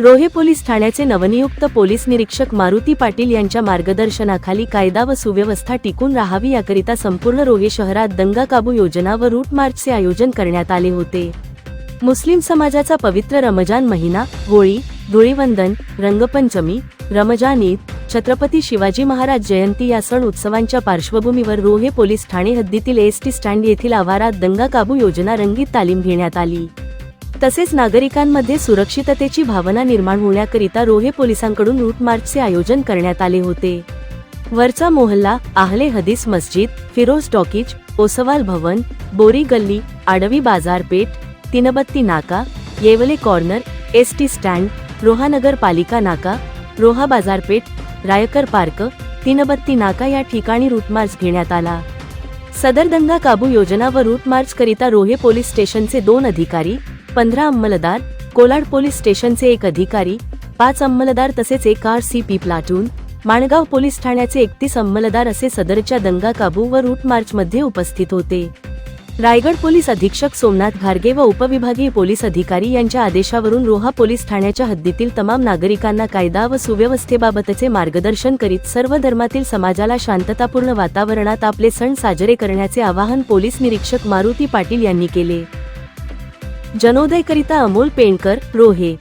रोहे पोलीस ठाण्याचे नवनियुक्त पोलीस निरीक्षक मारुती पाटील यांच्या मार्गदर्शनाखाली कायदा व सुव्यवस्था टिकून राहावी याकरिता संपूर्ण रोहे शहरात दंगा काबू योजना व रूट मार्चचे आयोजन करण्यात आले होते. मुस्लिम समाजाचा पवित्र रमजान महिना होळी धुळीवंदन रंगपंचमी रमजान ईद छत्रपती शिवाजी महाराज जयंती या सण उत्सवांच्या पार्श्वभूमीवर रोहे पोलीस ठाणे हद्दीतील एस टी स्टँड येथील आवारात दंगा काबू योजना रंगीत तालीम घेण्यात आली. तसेच नागरिकांमध्ये सुरक्षिततेची भावना निर्माण होण्याकरिता रोहे पोलिसांकडून रूट मार्चचे आयोजन करण्यात आले होते. वरचा मोहल्ला आहले हदीस मस्जिद फिरोज टॉकीज ओसवाल भवन बोरी गल्ली आडवी बाजारपेठ तिनबत्ती नाका Yewale corner S T stand Rohanagar पालिका नाका रोहा बाजारपेठ रायकर पार्क तिनबत्ती नाका या ठिकाणी रूट मार्च घेण्यात आला. सदर दंगा काबू योजना व रूट मार्च करिता रोहे पोलीस स्टेशनचे दोन अधिकारी पंधरा अंमलदार कोलाड पोलीस स्टेशनचे एक अधिकारी पाच अंमलदार तसेच एक R C P platoon Mangaon police ठाण्याचे एकतीस अंमलदार असे सदरच्या दंगा काबू व रूट मार्च मध्ये उपस्थित होते. रायगड पोलीस अधीक्षक सोमनाथ घारगे व उपविभागीय पोलीस अधिकारी यांच्या आदेशावरून रोहा पोलीस ठाण्याच्या हद्दीतील तमाम नागरिकांना कायदा व सुव्यवस्थेबाबतचे मार्गदर्शन करीत सर्व धर्मातील समाजाला शांततापूर्ण वातावरणात आपले सण साजरे करण्याचे आवाहन पोलीस निरीक्षक मारुती पाटील यांनी केले. जनोदयकरिता अमोल पेंडकर रोहे.